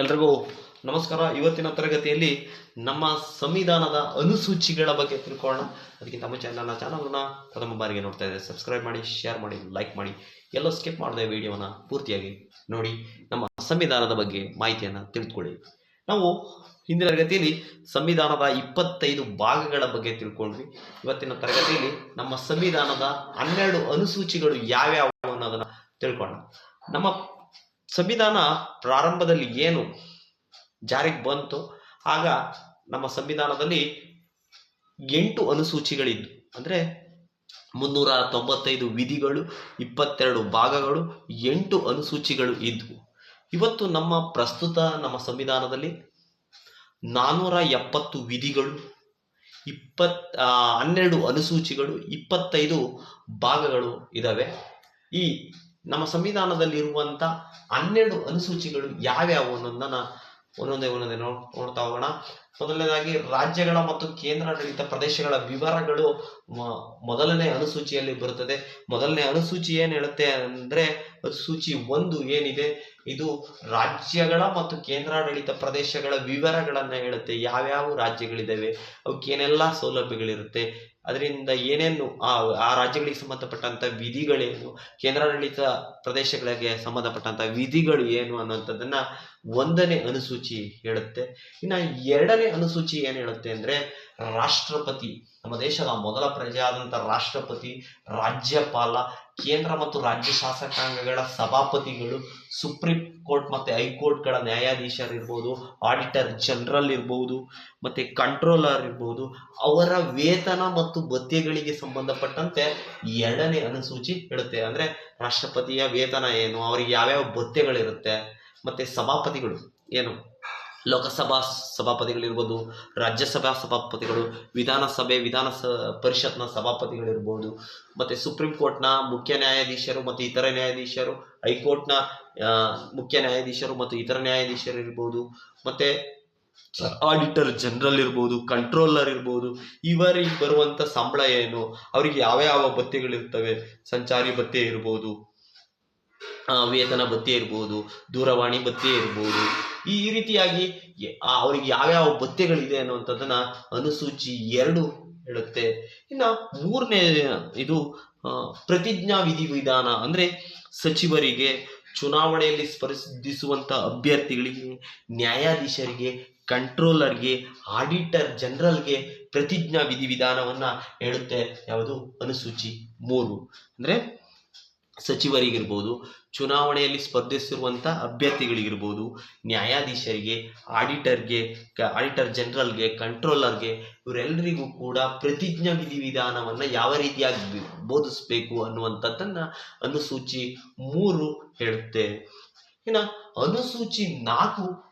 ಎಲ್ರಿಗೂ ನಮಸ್ಕಾರ. ಇವತ್ತಿನ ತರಗತಿಯಲ್ಲಿ ನಮ್ಮ ಸಂವಿಧಾನದ ಅನುಸೂಚಿಗಳ ಬಗ್ಗೆ ತಿಳ್ಕೊಳ್ಳೋಣ. ಅದಕ್ಕಿಂತ ನಮ್ಮ ನನ್ನ ಚಾನಲ್ನ ಪ್ರಥಮ ಬಾರಿಗೆ ನೋಡ್ತಾ ಇದ್ದಾರೆ ಸಬ್ಸ್ಕ್ರೈಬ್ ಮಾಡಿ ಶೇರ್ ಮಾಡಿ ಲೈಕ್ ಮಾಡಿ. ಎಲ್ಲ ಸ್ಕಿಪ್ ಮಾಡದೆ ವಿಡಿಯೋನ ಪೂರ್ತಿಯಾಗಿ ನೋಡಿ. ನಮ್ಮ ಸಂವಿಧಾನದ ಬಗ್ಗೆ ಮಾಹಿತಿಯನ್ನು ತಿಳಿದುಕೊಳ್ಳಿ. ನಾವು ಹಿಂದಿನ ತರಗತಿಯಲ್ಲಿ ಸಂವಿಧಾನದ ಇಪ್ಪತ್ತೈದು ಭಾಗಗಳ ಬಗ್ಗೆ ತಿಳ್ಕೊಂಡ್ವಿ ಇವತ್ತಿನ ತರಗತಿಯಲ್ಲಿ ನಮ್ಮ ಸಂವಿಧಾನದ ಹನ್ನೆರಡು ಅನುಸೂಚಿಗಳು ಯಾವ್ಯಾವ ಅನ್ನೋದನ್ನು ತಿಳ್ಕೊಳ್ಳೋಣ. ನಮ್ಮ ಸಂವಿಧಾನ ಪ್ರಾರಂಭದಲ್ಲಿ ಏನು ಜಾರಿಗೆ ಬಂತು? ಆಗ ನಮ್ಮ ಸಂವಿಧಾನದಲ್ಲಿ ಎಂಟು ಅನುಸೂಚಿಗಳಿದ್ದು ಅಂದರೆ ಮುನ್ನೂರ ತೊಂಬತ್ತೈದು ವಿಧಿಗಳು, ಇಪ್ಪತ್ತೆರಡು ಭಾಗಗಳು, ಎಂಟು ಅನುಸೂಚಿಗಳು ಇದ್ವು. ಇವತ್ತು ನಮ್ಮ ಪ್ರಸ್ತುತ ನಮ್ಮ ಸಂವಿಧಾನದಲ್ಲಿ ನಾನ್ನೂರ ಎಪ್ಪತ್ತು ವಿಧಿಗಳು ಇಪ್ಪತ್ ಹನ್ನೆರಡು ಅನುಸೂಚಿಗಳು, ಇಪ್ಪತ್ತೈದು ಭಾಗಗಳು ಇದ್ದಾವೆ ಈ ನಮ್ಮ ಸಂವಿಧಾನದಲ್ಲಿ ಇರುವಂತ ಹನ್ನೆರಡು ಅನುಸೂಚಿಗಳು ಯಾವ್ಯಾವು ಅನ್ನೋದನ್ನ ಒಂದೊಂದೇ ಒಂದೊಂದೇ ನೋಡ್, ನೋಡ್ತಾ ಹೋಗೋಣ. ಮೊದಲನೇದಾಗಿ ರಾಜ್ಯಗಳ ಮತ್ತು ಕೇಂದ್ರಾಡಳಿತ ಪ್ರದೇಶಗಳ ವಿವರಗಳು ಮೊದಲನೇ ಅನುಸೂಚಿಯಲ್ಲಿ ಬರುತ್ತದೆ. ಮೊದಲನೇ ಅನುಸೂಚಿ ಏನು ಹೇಳುತ್ತೆ ಅಂದ್ರೆ ಅನುಸೂಚಿ ಒಂದು ಏನಿದೆ? ಇದು ರಾಜ್ಯಗಳ ಮತ್ತು ಕೇಂದ್ರಾಡಳಿತ ಪ್ರದೇಶಗಳ ವಿವರಗಳನ್ನ ಹೇಳುತ್ತೆ. ಯಾವ್ಯಾವ ರಾಜ್ಯಗಳಿದ್ದಾವೆ ಅವಕ್ಕೇನೆಲ್ಲ ಸೌಲಭ್ಯಗಳಿರುತ್ತೆ? ಅದರಿಂದ ಏನೇನು ಆ ಆ ರಾಜ್ಯಗಳಿಗೆ ಸಂಬಂಧಪಟ್ಟಂತ ವಿಧಿಗಳೇನು, ಕೇಂದ್ರಾಡಳಿತ ಪ್ರದೇಶಗಳಿಗೆ ಸಂಬಂಧಪಟ್ಟಂತ ವಿಧಿಗಳು ಏನು ಅನ್ನೋಂಥದ್ದನ್ನ ಒಂದನೇ ಅನುಸೂಚಿ ಹೇಳುತ್ತೆ. ಇನ್ನು ಎರಡನೇ ಅನುಸೂಚಿ ಏನು ಹೇಳುತ್ತೆ ಅಂದ್ರೆ ರಾಷ್ಟ್ರಪತಿ, ನಮ್ಮ ದೇಶದ ಮೊದಲ ಪ್ರಜೆ ಆದಂಥ ರಾಷ್ಟ್ರಪತಿ, ರಾಜ್ಯಪಾಲ ಕೇಂದ್ರ ಮತ್ತು ರಾಜ್ಯ ಶಾಸಕಾಂಗಗಳ ಸಭಾಪತಿಗಳು, ಸುಪ್ರೀಂ ಕೋರ್ಟ್ ಮತ್ತೆ ಹೈಕೋರ್ಟ್ಗಳ ನ್ಯಾಯಾಧೀಶರಿರ್ಬೋದು ಆಡಿಟರ್ ಜನರಲ್ ಇರ್ಬೋದು, ಮತ್ತೆ ಕಂಟ್ರೋಲರ್ ಇರ್ಬೋದು, ಅವರ ವೇತನ ಮತ್ತು ಭತ್ಯೆಗಳಿಗೆ ಸಂಬಂಧಪಟ್ಟಂತೆ ಎರಡನೇ ಅನುಸೂಚಿ ಹೇಳುತ್ತೆ. ಅಂದ್ರೆ ರಾಷ್ಟ್ರಪತಿಯ ವೇತನ ಏನು, ಅವರಿಗೆ ಯಾವ್ಯಾವ ಭತ್ಯೆಗಳಿರುತ್ತೆ, ಮತ್ತೆ ಸಭಾಪತಿಗಳು ಏನು? ಲೋಕಸಭಾ ಸಭಾಪತಿಗಳಿರ್ಬೋದು, ರಾಜ್ಯಸಭಾ ಸಭಾಪತಿಗಳು, ವಿಧಾನಸಭೆ ವಿಧಾನ ಪರಿಷತ್ನ ಸಭಾಪತಿಗಳಿರ್ಬೋದು, ಮತ್ತು ಸುಪ್ರೀಂ ಕೋರ್ಟ್ನ ಮುಖ್ಯ ನ್ಯಾಯಾಧೀಶರು ಮತ್ತು ಇತರ ನ್ಯಾಯಾಧೀಶರು, ಹೈಕೋರ್ಟ್ನ ಮುಖ್ಯ ನ್ಯಾಯಾಧೀಶರು ಮತ್ತು ಇತರ ನ್ಯಾಯಾಧೀಶರು ಇರ್ಬೋದು, ಮತ್ತು ಆಡಿಟರ್ ಜನರಲ್ ಇರ್ಬೋದು, ಕಂಟ್ರೋಲರ್ ಇರ್ಬೋದು, ಇವರಿಗೆ ಬರುವಂಥ ಸಂಬಳ ಏನು? ಅವರಿಗೆ ಯಾವ ಯಾವ ಭತ್ಯೆಗಳಿರ್ತವೆ ಸಂಚಾರಿ ಭತ್ಯೆ ಇರ್ಬೋದು ವೇತನ ಭತ್ಯೆ ಇರ್ಬೋದು, ದೂರವಾಣಿ ಭತ್ಯೆ ಇರ್ಬೋದು ಈ ರೀತಿಯಾಗಿ ಅವ್ರಿಗೆ ಯಾವ್ಯಾವ ಭತ್ಯೆಗಳಿದೆ ಅನ್ನುವಂಥದ್ದನ್ನ ಅನುಸೂಚಿ ಎರಡು ಹೇಳುತ್ತೆ. ಇನ್ನ ಮೂರನೇ ಇದು ಪ್ರತಿಜ್ಞಾ ವಿಧಿ ವಿಧಾನ ಅಂದ್ರೆ ಸಚಿವರಿಗೆ ಚುನಾವಣೆಯಲ್ಲಿ ಸ್ಪರ್ಧಿಸುವಂತ ಅಭ್ಯರ್ಥಿಗಳಿಗೆ, ನ್ಯಾಯಾಧೀಶರಿಗೆ, ಕಂಟ್ರೋಲರ್ಗೆ, ಆಡಿಟರ್ ಜನರಲ್ಗೆ ಪ್ರತಿಜ್ಞಾ ವಿಧಿ ವಿಧಾನವನ್ನ ಹೇಳುತ್ತೆ. ಯಾವುದು? ಅನುಸೂಚಿ ಮೂರು. ಅಂದ್ರೆ ಸಚಿವರಿಗಿರ್ಬೋದು, ಚುನಾವಣೆಯಲ್ಲಿ ಸ್ಪರ್ಧಿಸಿರುವಂಥ ಅಭ್ಯರ್ಥಿಗಳಿಗಿರ್ಬೋದು, ನ್ಯಾಯಾಧೀಶರಿಗೆ, ಆಡಿಟರ್ಗೆ, ಕ, ಆಡಿಟರ್ ಜನರಲ್ಗೆ, ಕಂಟ್ರೋಲರ್ಗೆ ಇವರೆಲ್ಲರಿಗೂ ಕೂಡ ಪ್ರತಿಜ್ಞಾ ವಿಧಿ ವಿಧಾನವನ್ನು ಯಾವ ರೀತಿಯಾಗಿ ಬೋಧಿಸಬೇಕು ಅನ್ನುವಂಥದ್ದನ್ನು ಅನುಸೂಚಿ ಮೂರು ಹೇಳುತ್ತೆ. ಇನ್ನು ಅನುಸೂಚಿ ನಾಲ್ಕು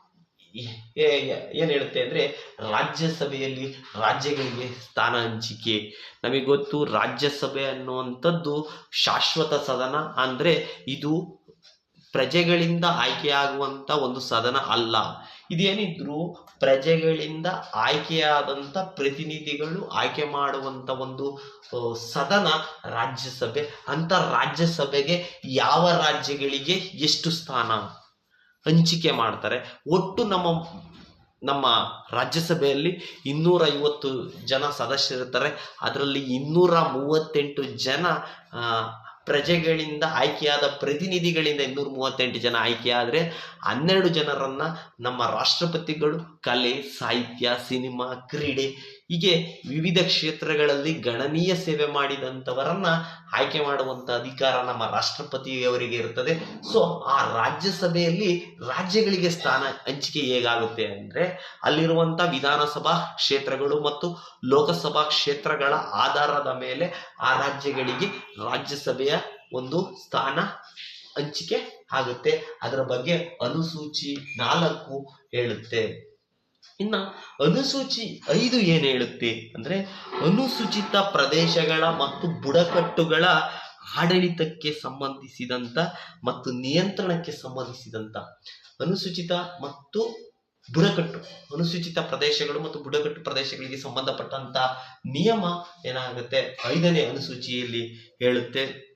ಏನ್ ಹೇಳುತ್ತೆ ಅಂದ್ರೆ ರಾಜ್ಯಸಭೆಯಲ್ಲಿ ರಾಜ್ಯಗಳಿಗೆ ಸ್ಥಾನ ಹಂಚಿಕೆ. ನಮಗೆ ಗೊತ್ತು ರಾಜ್ಯಸಭೆ ಅನ್ನುವಂಥದ್ದು ಶಾಶ್ವತ ಸದನ. ಅಂದ್ರೆ ಇದು ಪ್ರಜೆಗಳಿಂದ ಆಯ್ಕೆಯಾಗುವಂತ ಒಂದು ಸದನ ಅಲ್ಲ. ಇದೇನಿದ್ರು ಪ್ರಜೆಗಳಿಂದ ಆಯ್ಕೆಯಾದಂಥ ಪ್ರತಿನಿಧಿಗಳು ಆಯ್ಕೆ ಮಾಡುವಂತ ಒಂದು ಸದನ ರಾಜ್ಯಸಭೆ. ಅಂತ ರಾಜ್ಯಸಭೆಗೆ ಯಾವ ರಾಜ್ಯಗಳಿಗೆ ಎಷ್ಟು ಸ್ಥಾನ? ಹಂಚಿಕೆ ಮಾಡ್ತಾರೆ. ಒಟ್ಟು ನಮ್ಮ ನಮ್ಮ ರಾಜ್ಯಸಭೆಯಲ್ಲಿ ಇನ್ನೂರ ಐವತ್ತು ಜನ ಸದಸ್ಯರಿರ್ತಾರೆ. ಅದರಲ್ಲಿ ಇನ್ನೂರ ಮೂವತ್ತೆಂಟು ಜನ ಪ್ರಜೆಗಳಿಂದ ಆಯ್ಕೆಯಾದ ಪ್ರತಿನಿಧಿಗಳಿಂದ ಇನ್ನೂರ ಮೂವತ್ತೆಂಟು ಜನ ಆಯ್ಕೆಯಾದರೆ ಹನ್ನೆರಡು ಜನರನ್ನು ನಮ್ಮ ರಾಷ್ಟ್ರಪತಿಗಳು ಕಲೆ, ಸಾಹಿತ್ಯ, ಸಿನಿಮಾ, ಕ್ರೀಡೆ ಹೀಗೆ ವಿವಿಧ ಕ್ಷೇತ್ರಗಳಲ್ಲಿ ಗಣನೀಯ ಸೇವೆ ಮಾಡಿದಂಥವರನ್ನ ಆಯ್ಕೆ ಮಾಡುವಂತ ಅಧಿಕಾರ ನಮ್ಮ ರಾಷ್ಟ್ರಪತಿಯವರಿಗೆ ಇರ್ತದೆ. ಸೊ ಆ ರಾಜ್ಯಸಭೆಯಲ್ಲಿ ರಾಜ್ಯಗಳಿಗೆ ಸ್ಥಾನ ಹಂಚಿಕೆ ಹೇಗಾಗುತ್ತೆ ಅಂದ್ರೆ ಅಲ್ಲಿರುವಂತ ವಿಧಾನಸಭಾ ಕ್ಷೇತ್ರಗಳು ಮತ್ತು ಲೋಕಸಭಾ ಕ್ಷೇತ್ರಗಳ ಆಧಾರದ ಮೇಲೆ ಆ ರಾಜ್ಯಗಳಿಗೆ ರಾಜ್ಯಸಭೆಯ ಒಂದು ಸ್ಥಾನ ಹಂಚಿಕೆ ಆಗುತ್ತೆ. ಅದರ ಬಗ್ಗೆ ಅನುಸೂಚಿ ನಾಲ್ಕು ಹೇಳುತ್ತೆ. ಇನ್ನ ಅನುಸೂಚಿ ಐದು ಏನು ಹೇಳುತ್ತೆ ಅಂದ್ರೆ ಅನುಸೂಚಿತ ಪ್ರದೇಶಗಳ ಮತ್ತು ಬುಡಕಟ್ಟುಗಳ ಆಡಳಿತಕ್ಕೆ ಸಂಬಂಧಿಸಿದಂತ ಮತ್ತು ನಿಯಂತ್ರಣಕ್ಕೆ ಸಂಬಂಧಿಸಿದಂತ ಅನುಸೂಚಿತ ಮತ್ತು ಬುಡಕಟ್ಟು, ಅನುಸೂಚಿತ ಪ್ರದೇಶಗಳು ಮತ್ತು ಬುಡಕಟ್ಟು ಪ್ರದೇಶಗಳಿಗೆ ಸಂಬಂಧಪಟ್ಟಂತ ನಿಯಮ ಏನಾಗುತ್ತೆ? ಐದನೇ ಅನುಸೂಚಿಯಲ್ಲಿ ಹೇಳುತ್ತೆ.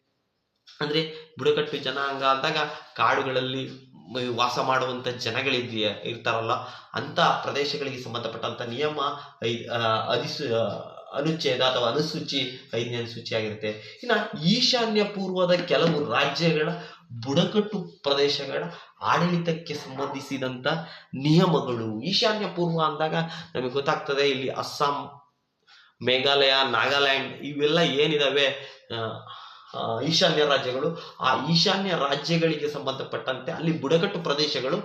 ಅಂದ್ರೆ ಬುಡಕಟ್ಟು ಜನಾಂಗ ಅಂದಾಗ ಕಾಡುಗಳಲ್ಲಿ ವಾಸ ಮಾಡುವಂತ ಜನಗಳಿದೆಯಾ ಇರ್ತಾರಲ್ಲ ಅಂತ ಪ್ರದೇಶಗಳಿಗೆ ಸಂಬಂಧಪಟ್ಟಂತ ನಿಯಮ ಅಧಿಸು ಅನುಚ್ಛೇದ ಅಥವಾ ಅನುಸೂಚಿ, ಐದನೇ ಅನುಸೂಚಿ ಆಗಿರುತ್ತೆ. ಇನ್ನ ಈಶಾನ್ಯ ಪೂರ್ವದ ಕೆಲವು ರಾಜ್ಯಗಳ ಬುಡಕಟ್ಟು ಪ್ರದೇಶಗಳ ಆಡಳಿತಕ್ಕೆ ಸಂಬಂಧಿಸಿದಂತ ನಿಯಮಗಳು. ಈಶಾನ್ಯ ಪೂರ್ವ ಅಂದಾಗ ನಮಗೆ ಗೊತ್ತಾಗ್ತದೆ, ಇಲ್ಲಿ ಅಸ್ಸಾಂ, ಮೇಘಾಲಯ, ನಾಗಾಲ್ಯಾಂಡ್ ಇವೆಲ್ಲ ಏನಿದಾವೆ? ಈಶಾನ್ಯ ರಾಜ್ಯಗಳು. ಆ ಈಶಾನ್ಯ ರಾಜ್ಯಗಳಿಗೆ ಸಂಬಂಧಪಟ್ಟಂತೆ ಅಲ್ಲಿ ಬುಡಕಟ್ಟು ಪ್ರದೇಶಗಳು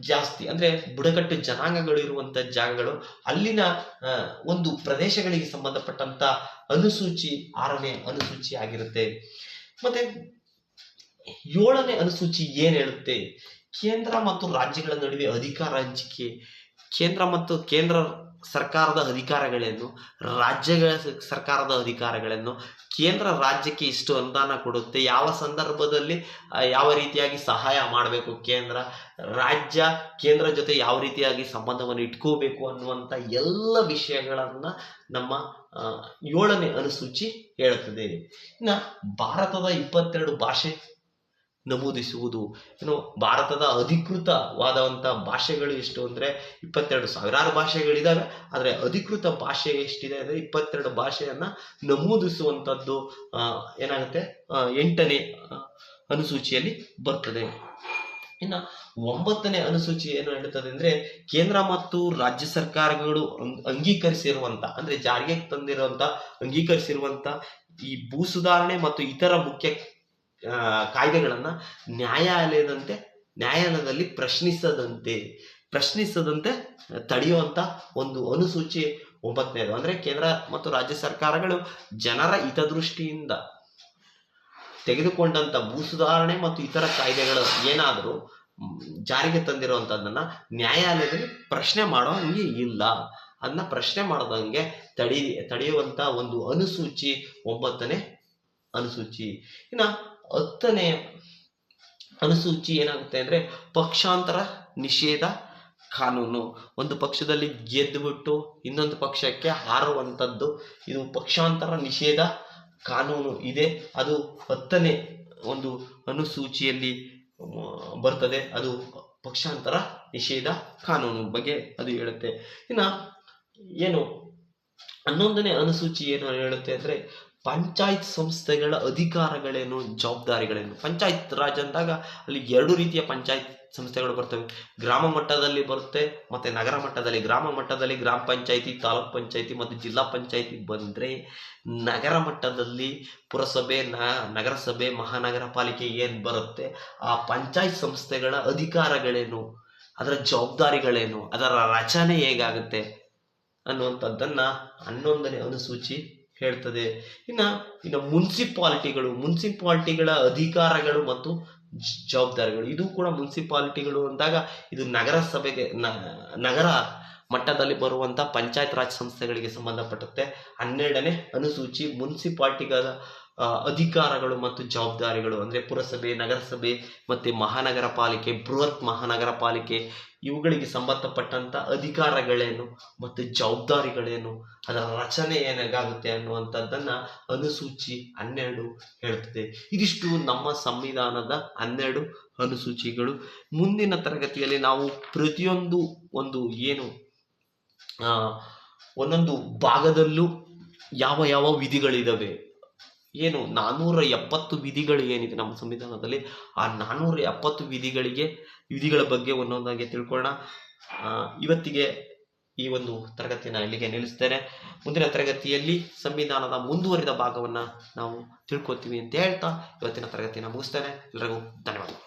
ಜಾಸ್ತಿ. ಅಂದ್ರೆ ಬುಡಕಟ್ಟು ಜನಾಂಗಗಳು ಇರುವಂತ ಜಾಗಗಳು. ಅಲ್ಲಿನ ಒಂದು ಪ್ರದೇಶಗಳಿಗೆ ಸಂಬಂಧಪಟ್ಟಂತ ಅನುಸೂಚಿ, ಆರನೇ ಅನುಸೂಚಿ ಆಗಿರುತ್ತೆ. ಮತ್ತೆ ಏಳನೇ ಅನುಸೂಚಿ ಏನ್ ಹೇಳುತ್ತೆ? ಕೇಂದ್ರ ಮತ್ತು ರಾಜ್ಯಗಳ ನಡುವೆ ಅಧಿಕಾರ ಹಂಚಿಕೆ. ಕೇಂದ್ರ ಮತ್ತು ಕೇಂದ್ರ ಸರ್ಕಾರದ ಅಧಿಕಾರಗಳೇನು? ರಾಜ್ಯಗಳ ಸರ್ಕಾರದ ಅಧಿಕಾರಗಳನ್ನು ಕೇಂದ್ರ ರಾಜ್ಯಕ್ಕೆ ಇಷ್ಟು ಅನುದಾನ ಕೊಡುತ್ತೆ. ಯಾವ ಸಂದರ್ಭದಲ್ಲಿ ಯಾವ ರೀತಿಯಾಗಿ ಸಹಾಯ ಮಾಡಬೇಕು ಕೇಂದ್ರ? ರಾಜ್ಯ, ಕೇಂದ್ರ ಜೊತೆ ಯಾವ ರೀತಿಯಾಗಿ ಸಂಬಂಧವನ್ನು ಇಟ್ಕೋಬೇಕು ಅನ್ನುವಂಥ ಎಲ್ಲ ವಿಷಯಗಳನ್ನ ನಮ್ಮ ಏಳನೇ ಅನುಸೂಚಿ ಹೇಳುತ್ತದೆ. ಇನ್ನು ಭಾರತದ ಇಪ್ಪತ್ತೆರಡು ಭಾಷೆ ನಮೂದಿಸುವುದು. ಏನು, ಭಾರತದ ಅಧಿಕೃತವಾದಂಥ ಭಾಷೆಗಳು ಎಷ್ಟು ಅಂದರೆ ಇಪ್ಪತ್ತೆರಡು ಸಾವಿರಾರು ಭಾಷೆಗಳಿದ್ದಾವೆ ಆದರೆ ಅಧಿಕೃತ ಭಾಷೆ ಎಷ್ಟಿದೆ ಅಂದರೆ ಇಪ್ಪತ್ತೆರಡು ಭಾಷೆಯನ್ನು ನಮೂದಿಸುವಂಥದ್ದು ಏನಾಗುತ್ತೆ? ಎಂಟನೇ ಅನುಸೂಚಿಯಲ್ಲಿ ಬರ್ತದೆ. ಇನ್ನು ಒಂಬತ್ತನೇ ಅನುಸೂಚಿ ಏನು ಹೇಳುತ್ತದೆ ಅಂದ್ರೆ ಕೇಂದ್ರ ಮತ್ತು ರಾಜ್ಯ ಸರ್ಕಾರಗಳು ಅಂಗೀಕರಿಸಿರುವಂತ, ಅಂದ್ರೆ ಜಾರಿಗೆ ತಂದಿರುವಂತ, ಅಂಗೀಕರಿಸಿರುವಂತ ಈ ಭೂ ಸುಧಾರಣೆ ಮತ್ತು ಇತರ ಮುಖ್ಯ ಕಾಯ್ದೆಗಳನ್ನ ನ್ಯಾಯಾಲಯದಂತೆ, ನ್ಯಾಯಾಲಯದಲ್ಲಿ ಪ್ರಶ್ನಿಸದಂತೆ ಪ್ರಶ್ನಿಸದಂತೆ ತಡೆಯುವಂಥ ಒಂದು ಅನುಸೂಚಿ ಒಂಬತ್ತನೇದು ಅಂದರೆ ಕೇಂದ್ರ ಮತ್ತು ರಾಜ್ಯ ಸರ್ಕಾರಗಳು ಜನರ ಹಿತದೃಷ್ಟಿಯಿಂದ ತೆಗೆದುಕೊಂಡಂಥ ಭೂ ಸುಧಾರಣೆ ಮತ್ತು ಇತರ ಕಾಯ್ದೆಗಳು ಏನಾದರೂ ಜಾರಿಗೆ ತಂದಿರುವಂಥದ್ದನ್ನು ನ್ಯಾಯಾಲಯದಲ್ಲಿ ಪ್ರಶ್ನೆ ಮಾಡೋ ಹಂಗೆ ಇಲ್ಲ. ಅದನ್ನ ಪ್ರಶ್ನೆ ಮಾಡದಂಗೆ ತಡಿ ತಡೆಯುವಂಥ ಒಂದು ಅನುಸೂಚಿ, ಒಂಬತ್ತನೇ ಅನುಸೂಚಿ. ಇನ್ನ ಹತ್ತನೇ ಅನುಸೂಚಿ ಏನಾಗುತ್ತೆ ಅಂದರೆ ಪಕ್ಷಾಂತರ ನಿಷೇಧ ಕಾನೂನು. ಒಂದು ಪಕ್ಷದಲ್ಲಿ ಗೆದ್ದುಬಿಟ್ಟು ಇನ್ನೊಂದು ಪಕ್ಷಕ್ಕೆ ಹಾರುವಂಥದ್ದು, ಇದು ಪಕ್ಷಾಂತರ ನಿಷೇಧ ಕಾನೂನು ಇದೆ. ಅದು ಹತ್ತನೇ ಒಂದು ಅನುಸೂಚಿಯಲ್ಲಿ ಬರ್ತದೆ. ಅದು ಪಕ್ಷಾಂತರ ನಿಷೇಧ ಕಾನೂನು ಬಗ್ಗೆ ಅದು ಹೇಳುತ್ತೆ. ಇನ್ನ ಏನು, ಹನ್ನೊಂದನೇ ಅನುಸೂಚಿ ಏನು ಹೇಳುತ್ತೆ ಅಂದ್ರೆ ಪಂಚಾಯತ್ ಸಂಸ್ಥೆಗಳ ಅಧಿಕಾರಗಳೇನು, ಜವಾಬ್ದಾರಿಗಳೇನು? ಪಂಚಾಯತ್ ರಾಜ್ ಅಂದಾಗ ಅಲ್ಲಿ ಎರಡು ರೀತಿಯ ಪಂಚಾಯತ್ ಸಂಸ್ಥೆಗಳು ಬರ್ತವೆ. ಗ್ರಾಮ ಮಟ್ಟದಲ್ಲಿ ಬರುತ್ತೆ ಮತ್ತೆ ನಗರ ಮಟ್ಟದಲ್ಲಿ. ಗ್ರಾಮ ಮಟ್ಟದಲ್ಲಿ ಗ್ರಾಮ ಪಂಚಾಯತಿ, ತಾಲೂಕ್ ಪಂಚಾಯತಿ ಮತ್ತು ಜಿಲ್ಲಾ ಪಂಚಾಯತಿ ಬಂದ್ರೆ ನಗರ ಮಟ್ಟದಲ್ಲಿ ಪುರಸಭೆ ನಗರಸಭೆ, ಮಹಾನಗರ ಪಾಲಿಕೆ ಏನ್ ಬರುತ್ತೆ? ಆ ಪಂಚಾಯತ್ ಸಂಸ್ಥೆಗಳ ಅಧಿಕಾರಗಳೇನು? ಅದರ ಜವಾಬ್ದಾರಿಗಳೇನು? ಅದರ ರಚನೆ ಹೇಗಾಗುತ್ತೆ ಅನ್ನುವಂಥದ್ದನ್ನ ಹನ್ನೊಂದನೇ ಅನುಸೂಚಿ ಹೇಳ್ತದೆ. ಇನ್ನ, ಇನ್ನು ಮುನ್ಸಿಪಾಲಿಟಿಗಳು, ಮುನ್ಸಿಪಾಲಿಟಿಗಳ ಅಧಿಕಾರಗಳು ಮತ್ತು ಜವಾಬ್ದಾರಿಗಳು. ಇದು ಕೂಡ ಮುನ್ಸಿಪಾಲಿಟಿಗಳು ಅಂದಾಗ ಇದು ನಗರಸಭೆಗೆ, ನ- ನಗರ ಮಟ್ಟದಲ್ಲಿ ಬರುವಂತ ಪಂಚಾಯತ್ ರಾಜ್ ಸಂಸ್ಥೆಗಳಿಗೆ ಸಂಬಂಧಪಟ್ಟಂತೆ ಹನ್ನೆರಡನೇ ಅನುಸೂಚಿ ಮುನ್ಸಿಪಾಲಿಟಿಗಳ ಅಧಿಕಾರಗಳು ಮತ್ತು ಜವಾಬ್ದಾರಿಗಳು ಅಂದರೆ ಪುರಸಭೆ, ನಗರಸಭೆ ಮತ್ತು ಮಹಾನಗರ ಪಾಲಿಕೆ, ಬೃಹತ್ ಮಹಾನಗರ ಪಾಲಿಕೆ, ಇವುಗಳಿಗೆ ಸಂಬಂಧಪಟ್ಟಂಥ ಅಧಿಕಾರಗಳೇನು ಮತ್ತು ಜವಾಬ್ದಾರಿಗಳೇನು, ಅದರ ರಚನೆ ಏನಾಗುತ್ತೆ ಅನ್ನುವಂಥದ್ದನ್ನು ಅನುಸೂಚಿ ಹನ್ನೆರಡು ಹೇಳ್ತದೆ. ಇದಿಷ್ಟು ನಮ್ಮ ಸಂವಿಧಾನದ ಹನ್ನೆರಡು ಅನುಸೂಚಿಗಳು. ಮುಂದಿನ ತರಗತಿಯಲ್ಲಿ ನಾವು ಪ್ರತಿಯೊಂದು ಒಂದು ಏನು ಒಂದೊಂದು ಭಾಗದಲ್ಲೂ ಯಾವ ಯಾವ ವಿಧಿಗಳಿದಾವೆ ಏನು ನಾನ್ನೂರ ಎಪ್ಪತ್ತು ವಿಧಿಗಳು ಏನಿದೆ ನಮ್ಮ ಸಂವಿಧಾನದಲ್ಲಿ, ಆ ನಾನ್ನೂರ ಎಪ್ಪತ್ತು ವಿಧಿಗಳಿಗೆ, ವಿಧಿಗಳ ಬಗ್ಗೆ ಒಂದೊಂದಾಗಿ ತಿಳ್ಕೊಳ್ಳೋಣ. ಇವತ್ತಿಗೆ ಈ ಒಂದು ತರಗತಿನ ಇಲ್ಲಿಗೆ ನಿಲ್ಲಿಸ್ತೇನೆ. ಮುಂದಿನ ತರಗತಿಯಲ್ಲಿ ಸಂವಿಧಾನದ ಮುಂದುವರಿದ ಭಾಗವನ್ನು ನಾವು ತಿಳ್ಕೊತೀವಿ ಅಂತ ಹೇಳ್ತಾ ಇವತ್ತಿನ ತರಗತಿನ ಮುಗಿಸ್ತೇನೆ. ಎಲ್ಲರಿಗೂ ಧನ್ಯವಾದಗಳು.